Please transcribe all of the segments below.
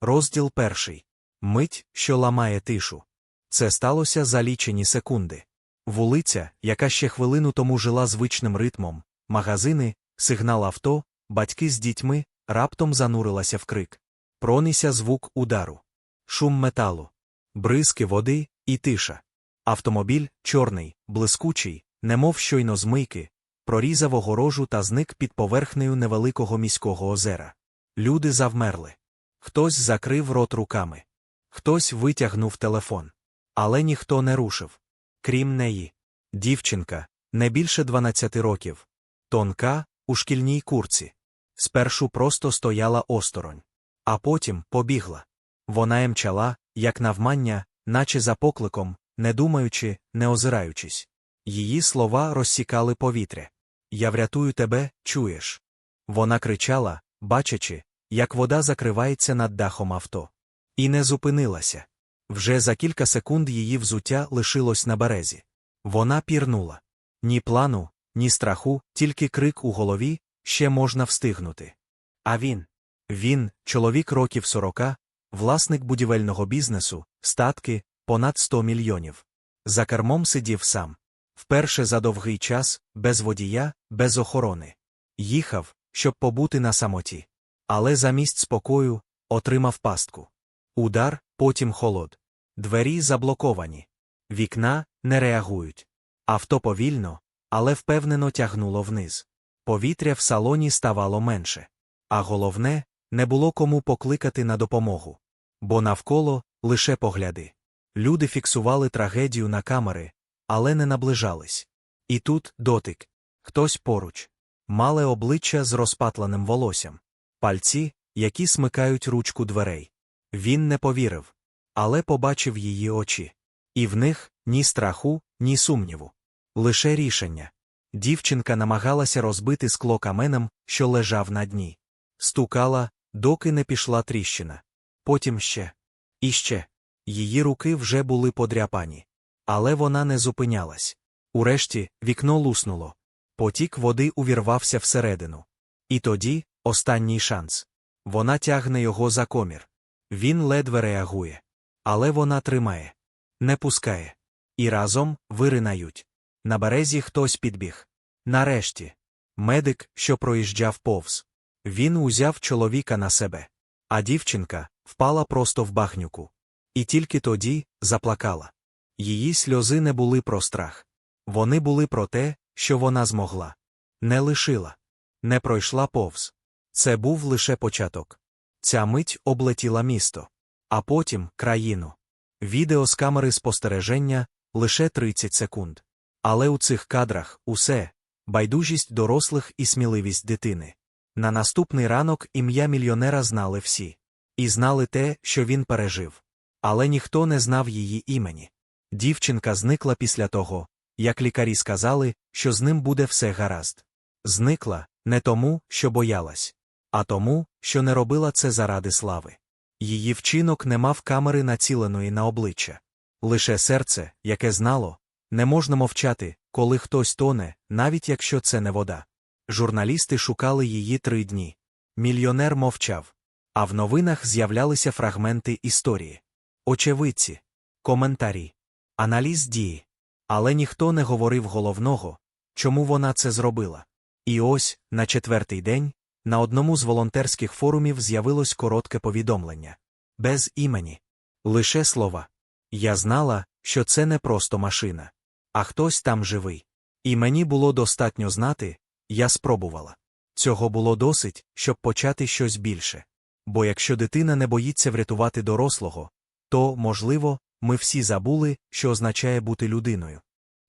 Розділ перший. Мить, що ламає тишу. Це сталося за лічені секунди. Вулиця, яка ще хвилину тому жила звичним ритмом, магазини, сигнал авто, батьки з дітьми, раптом занурилася в крик. Пронісся звук удару. Шум металу, бризки води і тиша. Автомобіль, чорний, блискучий, немов щойно з мийки, прорізав огорожу та зник під поверхнею невеликого міського озера. Люди завмерли. Хтось закрив рот руками. Хтось витягнув телефон. Але ніхто не рушив. Крім неї. Дівчинка, не більше 12 років. Тонка, у шкільній курці. Спершу просто стояла осторонь. А потім побігла. Вона емчала, як навмання, наче за покликом, не думаючи, не озираючись. Її слова розсікали повітря. Я врятую тебе, чуєш. Вона кричала, бачачи, як вода закривається над дахом авто. І не зупинилася. Вже за кілька секунд її взуття лишилось на березі. Вона пірнула. Ні плану, ні страху, тільки крик у голові ще можна встигнути. А він він, чоловік років сорока, власник будівельного бізнесу, статки, понад 100 мільйонів. За кермом сидів сам. Вперше за довгий час, без водія, без охорони. Їхав, щоб побути на самоті. Але замість спокою отримав пастку. Удар, потім холод. Двері заблоковані. Вікна не реагують. Авто повільно, але впевнено тягнуло вниз. Повітря в салоні ставало менше. А головне, не було кому покликати на допомогу. Бо навколо лише погляди. Люди фіксували трагедію на камери, але не наближались. І тут дотик. Хтось поруч. Мале обличчя з розпатленим волоссям. Пальці, які смикають ручку дверей. Він не повірив. Але побачив її очі. І в них ні страху, ні сумніву. Лише рішення. Дівчинка намагалася розбити скло каменем, що лежав на дні. Стукала, доки не пішла тріщина. Потім ще. І ще. Її руки вже були подряпані. Але вона не зупинялась. Урешті вікно луснуло. Потік води увірвався всередину. І тоді останній шанс. Вона тягне його за комір. Він ледве реагує. Але вона тримає. Не пускає. І разом виринають. На березі хтось підбіг. Нарешті. Медик, що проїжджав повз. Він узяв чоловіка на себе. А дівчинка впала просто в багнюку. І тільки тоді заплакала. Її сльози не були про страх. Вони були про те, що вона змогла. Не лишила. Не пройшла повз. Це був лише початок. Ця мить облетіла місто, а потім країну. Відео з камери спостереження лише 30 секунд. Але у цих кадрах усе байдужість дорослих і сміливість дитини. На наступний ранок ім'я мільйонера знали всі. І знали те, що він пережив. Але ніхто не знав її імені. Дівчинка зникла після того, як лікарі сказали, що з ним буде все гаразд. Зникла не тому, що боялась, а тому, що не робила це заради слави. Її вчинок не мав камери націленої на обличчя. Лише серце, яке знало, не можна мовчати, коли хтось тоне, навіть якщо це не вода. Журналісти шукали її три дні. Мільйонер мовчав. А в новинах з'являлися фрагменти історії. Очевидці, коментарі, аналіз дії. Але ніхто не говорив головного, чому вона це зробила. І ось, на четвертий день, на одному з волонтерських форумів з'явилось коротке повідомлення. Без імені. Лише слова. Я знала, що це не просто машина, а хтось там живий. І мені було достатньо знати, я спробувала. Цього було досить, щоб почати щось більше. Бо якщо дитина не боїться врятувати дорослого, то, можливо, ми всі забули, що означає бути людиною.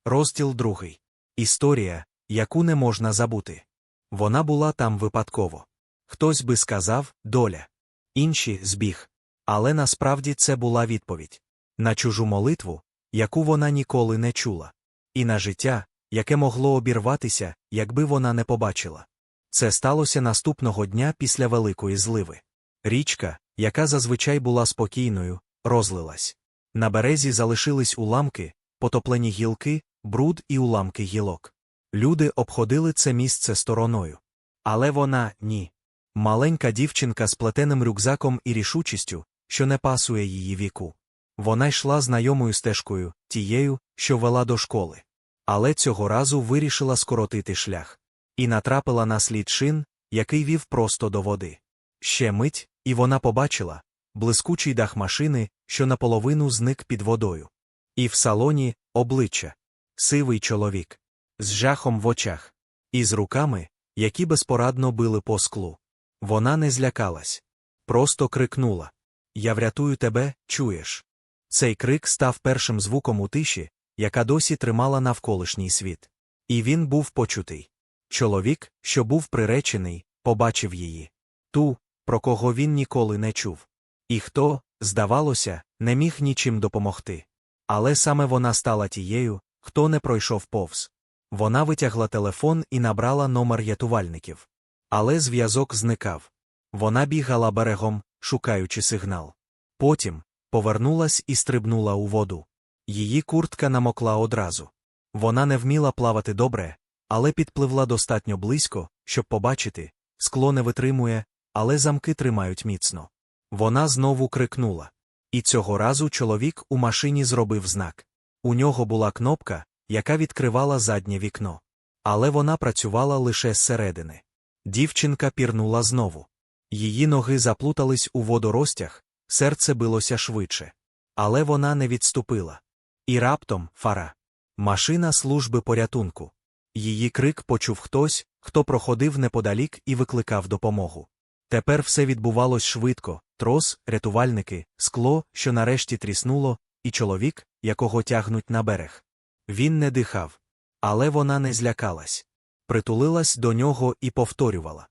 Розділ другий. Історія, яку не можна забути. Вона була там випадково. Хтось би сказав доля, інші збіг. Але насправді це була відповідь на чужу молитву, яку вона ніколи не чула, і на життя, яке могло обірватися, якби вона не побачила. Це сталося наступного дня після великої зливи. Річка, яка зазвичай була спокійною, розлилась. На березі залишились уламки, потоплені гілки, бруд і уламки гілок. Люди обходили це місце стороною. Але вона ні. Маленька дівчинка з плетеним рюкзаком і рішучістю, що не пасує її віку. Вона йшла знайомою стежкою, тією, що вела до школи. Але цього разу вирішила скоротити шлях. І натрапила на слід шин, який вів просто до води. Ще мить, і вона побачила блискучий дах машини, що наполовину зник під водою. І в салоні обличчя, сивий чоловік, з жахом в очах, і з руками, які безпорадно били по склу. Вона не злякалась, просто крикнула Я врятую тебе, чуєш. Цей крик став першим звуком у тиші, яка досі тримала навколишній світ. І він був почутий. Чоловік, що був приречений, побачив її. Ту, про кого він ніколи не чув. І хто, здавалося, не міг нічим допомогти. Але саме вона стала тією, хто не пройшов повз. Вона витягла телефон і набрала номер рятувальників. Але зв'язок зникав. Вона бігала берегом, шукаючи сигнал. Потім повернулась і стрибнула у воду. Її куртка намокла одразу. Вона не вміла плавати добре, але підпливла достатньо близько, щоб побачити скло не витримує, але замки тримають міцно. Вона знову крикнула. І цього разу чоловік у машині зробив знак. У нього була кнопка, яка відкривала заднє вікно. Але вона працювала лише зсередини. Дівчинка пірнула знову. Її ноги заплутались у водоростях, серце билося швидше. Але вона не відступила. І раптом фара. Машина служби порятунку. Її крик почув хтось, хто проходив неподалік і викликав допомогу. Тепер все відбувалось швидко трос, рятувальники, скло, що нарешті тріснуло, і чоловік, якого тягнуть на берег. Він не дихав. Але вона не злякалась. Притулилась до нього і повторювала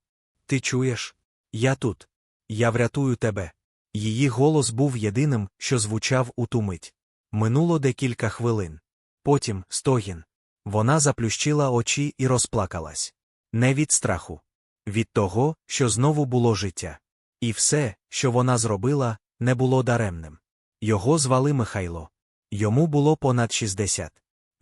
Ти чуєш? Я тут. Я врятую тебе. Її голос був єдиним, що звучав у ту мить. Минуло декілька хвилин. Потім стогін. Вона заплющила очі і розплакалась. Не від страху. Від того, що знову було життя. І все, що вона зробила, не було даремним. Його звали Михайло. Йому було понад 60.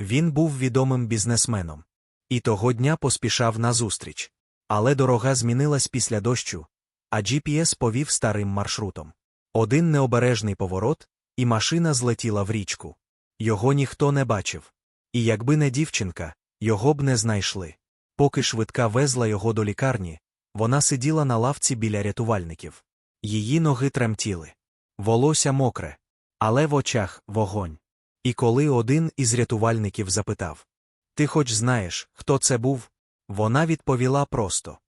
Він був відомим бізнесменом. І того дня поспішав на зустріч. Але дорога змінилась після дощу, а GPS повів старим маршрутом. Один необережний поворот, і машина злетіла в річку. Його ніхто не бачив. І якби не дівчинка, його б не знайшли. Поки швидка везла його до лікарні, вона сиділа на лавці біля рятувальників. Її ноги тремтіли. Волосся мокре, але в очах вогонь. І коли один із рятувальників запитав Ти хоч знаєш, хто це був? Вона відповіла просто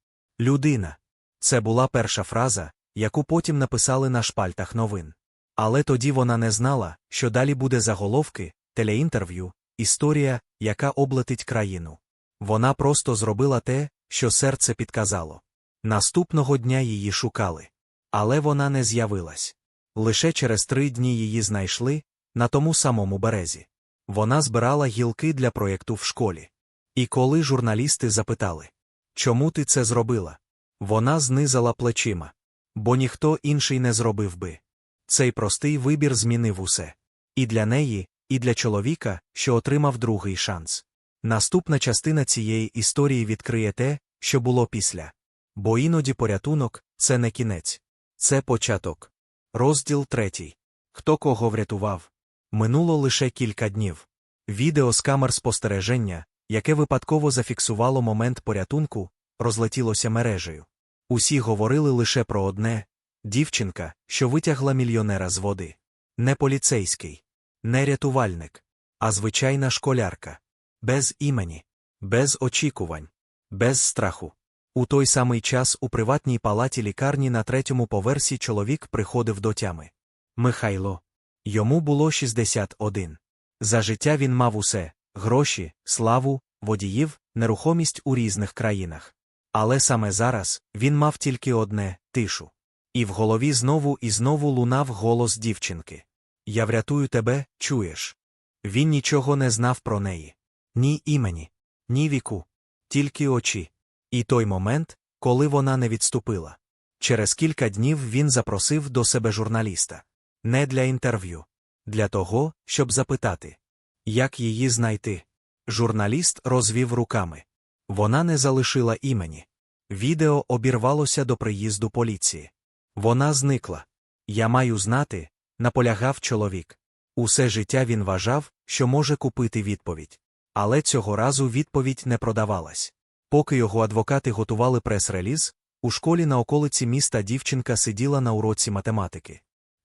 Людина. Це була перша фраза, яку потім написали на шпальтах новин. Але тоді вона не знала, що далі буде заголовки, телеінтерв'ю, історія, яка облетить країну. Вона просто зробила те, що серце підказало. Наступного дня її шукали. Але вона не з'явилась. Лише через три дні її знайшли на тому самому березі. Вона збирала гілки для проєкту в школі. І коли журналісти запитали, чому ти це зробила? Вона знизала плечима. Бо ніхто інший не зробив би. Цей простий вибір змінив усе. І для неї, і для чоловіка, що отримав другий шанс. Наступна частина цієї історії відкриє те, що було після. Бо іноді порятунок це не кінець, це початок. Розділ третій. Хто кого врятував? Минуло лише кілька днів. Відео з камер спостереження, яке випадково зафіксувало момент порятунку, розлетілося мережею. Усі говорили лише про одне дівчинка, що витягла мільйонера з води. Не поліцейський, не рятувальник, а звичайна школярка. Без імені, без очікувань, без страху. У той самий час у приватній палаті лікарні на третьому поверсі чоловік приходив до тями. Михайло. Йому було 61. За життя він мав усе гроші, славу, водіїв, нерухомість у різних країнах. Але саме зараз він мав тільки одне тишу. І в голові знову і знову лунав голос дівчинки. Я врятую тебе, чуєш. Він нічого не знав про неї. Ні імені, ні віку, тільки очі. І той момент, коли вона не відступила. Через кілька днів він запросив до себе журналіста. Не для інтерв'ю, для того, щоб запитати, як її знайти. Журналіст розвів руками. Вона не залишила імені. Відео обірвалося до приїзду поліції. Вона зникла. Я маю знати, наполягав чоловік. Усе життя він вважав, що може купити відповідь. Але цього разу відповідь не продавалась. Поки його адвокати готували прес-реліз, у школі на околиці міста дівчинка сиділа на уроці математики.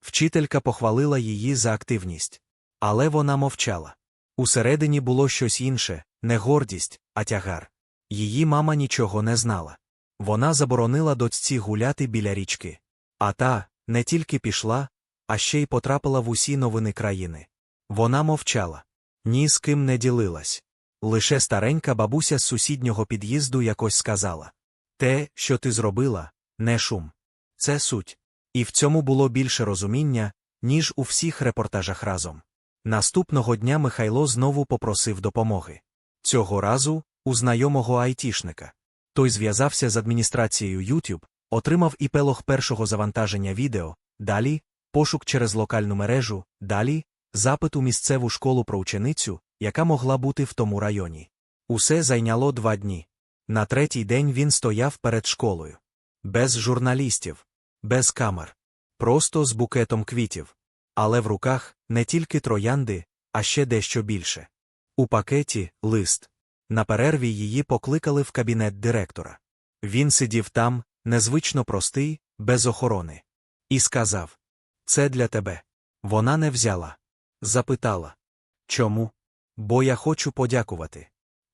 Вчителька похвалила її за активність. Але вона мовчала. Усередині було щось інше, не гордість, а тягар. Її мама нічого не знала. Вона заборонила дочці гуляти біля річки. А та не тільки пішла, а ще й потрапила в усі новини країни. Вона мовчала, ні з ким не ділилась. Лише старенька бабуся з сусіднього під'їзду якось сказала Те, що ти зробила, не шум. Це суть. І в цьому було більше розуміння, ніж у всіх репортажах разом. Наступного дня Михайло знову попросив допомоги. Цього разу у знайомого айтішника. Той зв'язався з адміністрацією YouTube, отримав іпелог першого завантаження відео, далі пошук через локальну мережу, далі запит у місцеву школу про ученицю, яка могла бути в тому районі. Усе зайняло два дні. На третій день він стояв перед школою. Без журналістів, без камер, просто з букетом квітів. Але в руках не тільки троянди, а ще дещо більше. У пакеті лист. На перерві її покликали в кабінет директора. Він сидів там, незвично простий, без охорони. І сказав Це для тебе. Вона не взяла. Запитала Чому? Бо я хочу подякувати.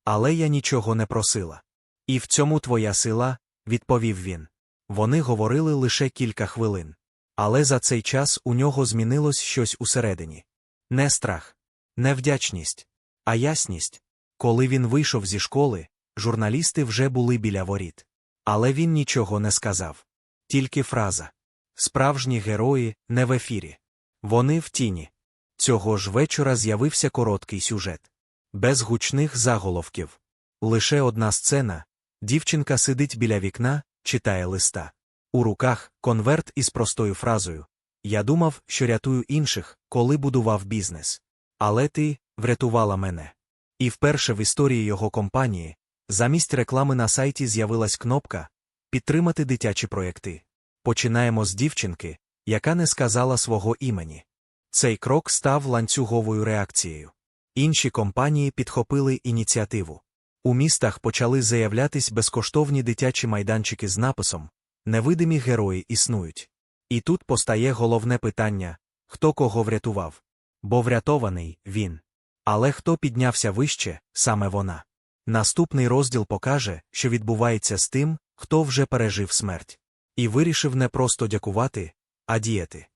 Але я нічого не просила. І в цьому твоя сила, відповів він. Вони говорили лише кілька хвилин. Але за цей час у нього змінилось щось усередині. Не страх, не вдячність, а ясність. Коли він вийшов зі школи, журналісти вже були біля воріт. Але він нічого не сказав. Тільки фраза. Справжні герої не в ефірі. Вони в тіні. Цього ж вечора з'явився короткий сюжет. Без гучних заголовків. Лише одна сцена дівчинка сидить біля вікна, читає листа. У руках конверт із простою фразою Я думав, що рятую інших, коли будував бізнес. Але ти врятувала мене. І вперше в історії його компанії замість реклами на сайті з'явилась кнопка Підтримати дитячі проєкти. Починаємо з дівчинки, яка не сказала свого імені. Цей крок став ланцюговою реакцією. Інші компанії підхопили ініціативу. У містах почали заявлятись безкоштовні дитячі майданчики з написом Невидимі герої існують. І тут постає головне питання хто кого врятував. Бо врятований він. Але хто піднявся вище, саме вона. Наступний розділ покаже, що відбувається з тим, хто вже пережив смерть. І вирішив не просто дякувати, а діяти.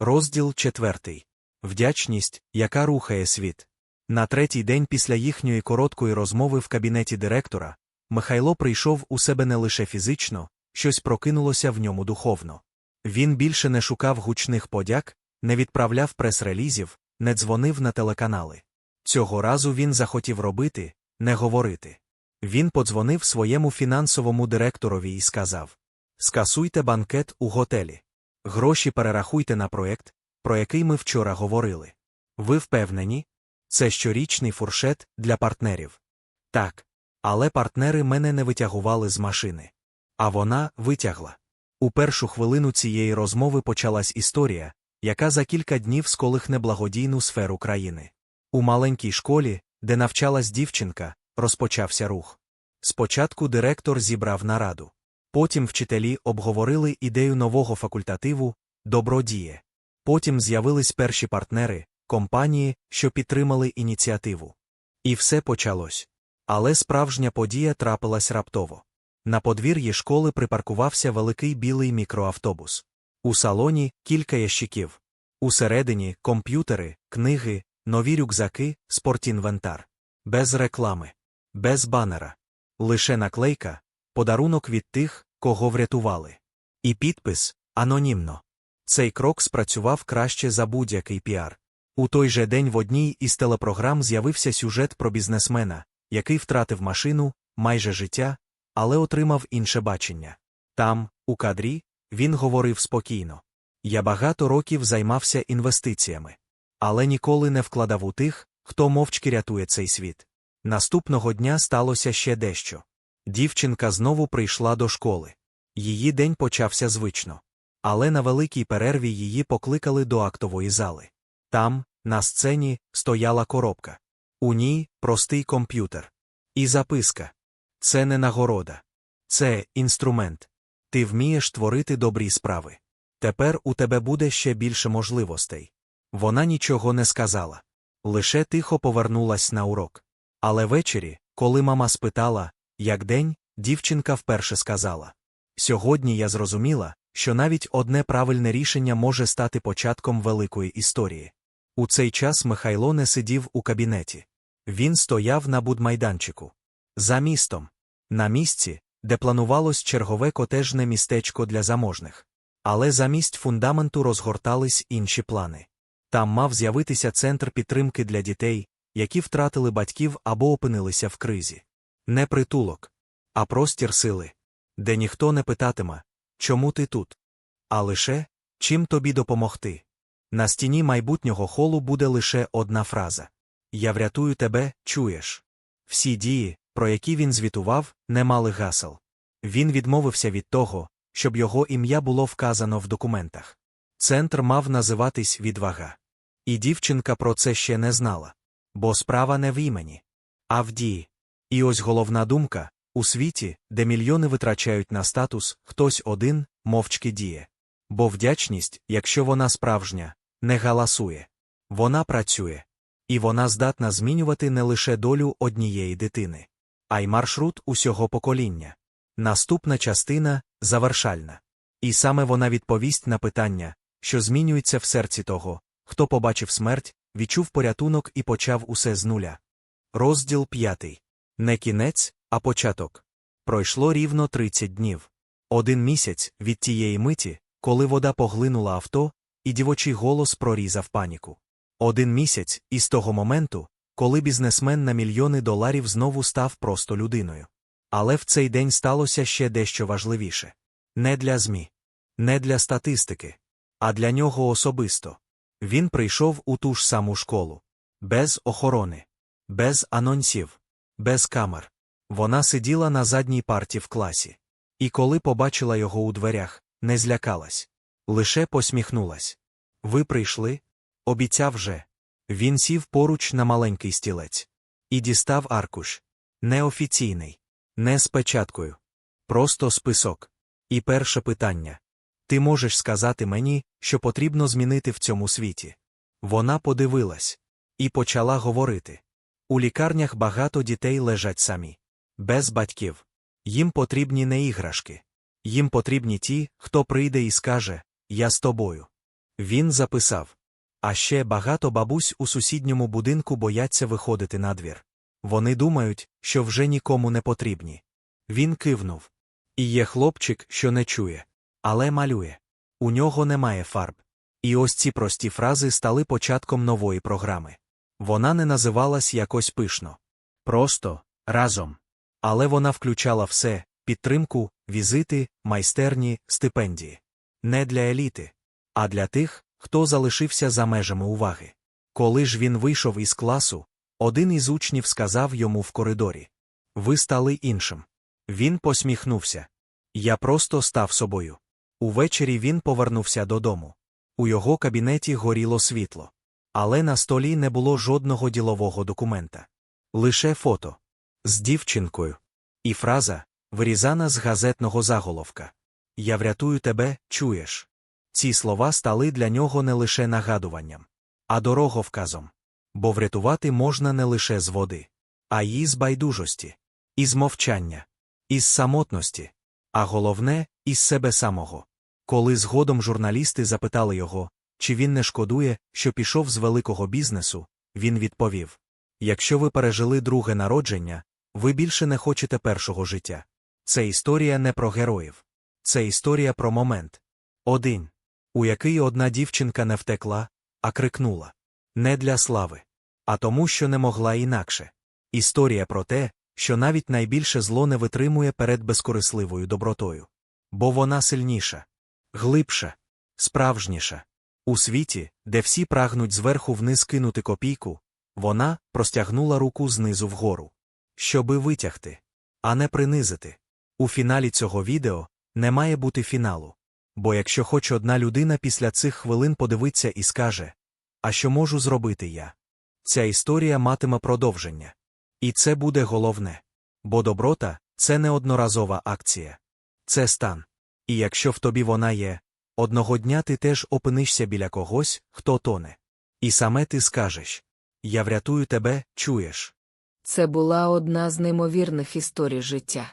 Розділ четвертий. Вдячність, яка рухає світ. На третій день після їхньої короткої розмови в кабінеті директора Михайло прийшов у себе не лише фізично, щось прокинулося в ньому духовно. Він більше не шукав гучних подяк, не відправляв прес-релізів, не дзвонив на телеканали. Цього разу він захотів робити, не говорити. Він подзвонив своєму фінансовому директорові і сказав Скасуйте банкет у готелі. Гроші перерахуйте на проєкт, про який ми вчора говорили. Ви впевнені? Це щорічний фуршет для партнерів. Так. Але партнери мене не витягували з машини. А вона витягла. У першу хвилину цієї розмови почалась історія, яка за кілька днів сколихне благодійну сферу країни. У маленькій школі, де навчалась дівчинка, розпочався рух. Спочатку директор зібрав нараду. Потім вчителі обговорили ідею нового факультативу Добродіє. Потім з'явились перші партнери, компанії, що підтримали ініціативу. І все почалось. Але справжня подія трапилась раптово. На подвір'ї школи припаркувався великий білий мікроавтобус. У салоні кілька ящиків. Усередині комп'ютери, книги, нові рюкзаки, спортінвентар. Без реклами, без банера. Лише наклейка, подарунок від тих, кого врятували. І підпис анонімно. Цей крок спрацював краще за будь-який піар. У той же день в одній із телепрограм з'явився сюжет про бізнесмена, який втратив машину, майже життя, але отримав інше бачення. Там, у кадрі, він говорив спокійно. Я багато років займався інвестиціями, але ніколи не вкладав у тих, хто мовчки рятує цей світ. Наступного дня сталося ще дещо. Дівчинка знову прийшла до школи. Її день почався звично. Але на великій перерві її покликали до актової зали. Там, на сцені, стояла коробка. У ній простий комп'ютер. І записка. Це не нагорода. Це інструмент. Ти вмієш творити добрі справи. Тепер у тебе буде ще більше можливостей. Вона нічого не сказала. Лише тихо повернулась на урок. Але ввечері, коли мама спитала, як день, дівчинка вперше сказала: Сьогодні я зрозуміла, що навіть одне правильне рішення може стати початком великої історії. У цей час Михайло не сидів у кабінеті. Він стояв на будмайданчику. За містом, на місці, де планувалось чергове котежне містечко для заможних. Але замість фундаменту розгортались інші плани. Там мав з'явитися центр підтримки для дітей, які втратили батьків або опинилися в кризі. Не притулок, а простір сили, де ніхто не питатиме, чому ти тут, а лише чим тобі допомогти. На стіні майбутнього холу буде лише одна фраза Я врятую тебе, чуєш. Всі дії, про які він звітував, не мали гасел. Він відмовився від того, щоб його ім'я було вказано в документах. Центр мав називатись відвага. І дівчинка про це ще не знала. Бо справа не в імені, а в дії. І ось головна думка у світі, де мільйони витрачають на статус, хтось один мовчки діє. Бо вдячність, якщо вона справжня, не галасує. Вона працює. І вона здатна змінювати не лише долю однієї дитини, а й маршрут усього покоління. Наступна частина завершальна. І саме вона відповість на питання, що змінюється в серці того, хто побачив смерть, відчув порятунок і почав усе з нуля. Розділ п'ятий. Не кінець, а початок. Пройшло рівно 30 днів. Один місяць від тієї миті, коли вода поглинула авто, і дівочий голос прорізав паніку. Один місяць із того моменту, коли бізнесмен на мільйони доларів знову став просто людиною. Але в цей день сталося ще дещо важливіше не для ЗМІ, не для статистики, а для нього особисто. Він прийшов у ту ж саму школу. Без охорони, без анонсів, без камер. Вона сиділа на задній парті в класі. І коли побачила його у дверях, не злякалась. Лише посміхнулась. Ви прийшли? Обіцяв же. Він сів поруч на маленький стілець. І дістав аркуш. Неофіційний, не з печаткою. Просто список. І перше питання ти можеш сказати мені, що потрібно змінити в цьому світі. Вона подивилась і почала говорити. У лікарнях багато дітей лежать самі, без батьків. Їм потрібні не іграшки. Їм потрібні ті, хто прийде і скаже Я з тобою. Він записав. А ще багато бабусь у сусідньому будинку бояться виходити на двір. Вони думають, що вже нікому не потрібні. Він кивнув. І є хлопчик, що не чує але малює. У нього немає фарб. І ось ці прості фрази стали початком нової програми. Вона не називалась якось пишно. Просто разом. Але вона включала все підтримку, візити, майстерні, стипендії. Не для еліти, а для тих, хто залишився за межами уваги. Коли ж він вийшов із класу, один із учнів сказав йому в коридорі Ви стали іншим. Він посміхнувся. Я просто став собою. Увечері він повернувся додому. У його кабінеті горіло світло. Але на столі не було жодного ділового документа. Лише фото з дівчинкою. І фраза, вирізана з газетного заголовка Я врятую тебе, чуєш. Ці слова стали для нього не лише нагадуванням, а дороговказом. Бо врятувати можна не лише з води, а й з байдужості, із мовчання, із самотності, а головне, із себе самого. Коли згодом журналісти запитали його, чи він не шкодує, що пішов з великого бізнесу, він відповів: Якщо ви пережили друге народження, ви більше не хочете першого життя. Це історія не про героїв, це історія про момент. Один, у який одна дівчинка не втекла, а крикнула не для слави, а тому, що не могла інакше. Історія про те, що навіть найбільше зло не витримує перед безкорисливою добротою. Бо вона сильніша глибша, справжніша. У світі, де всі прагнуть зверху вниз кинути копійку, вона простягнула руку знизу вгору. Щоби витягти. а не принизити. У фіналі цього відео не має бути фіналу. Бо якщо хоч одна людина після цих хвилин подивиться і скаже, а що можу зробити я? Ця історія матиме продовження. І це буде головне. Бо доброта це не одноразова акція. Це стан. І якщо в тобі вона є, одного дня ти теж опинишся біля когось, хто тоне. І саме ти скажеш Я врятую тебе, чуєш. Це була одна з неймовірних історій життя.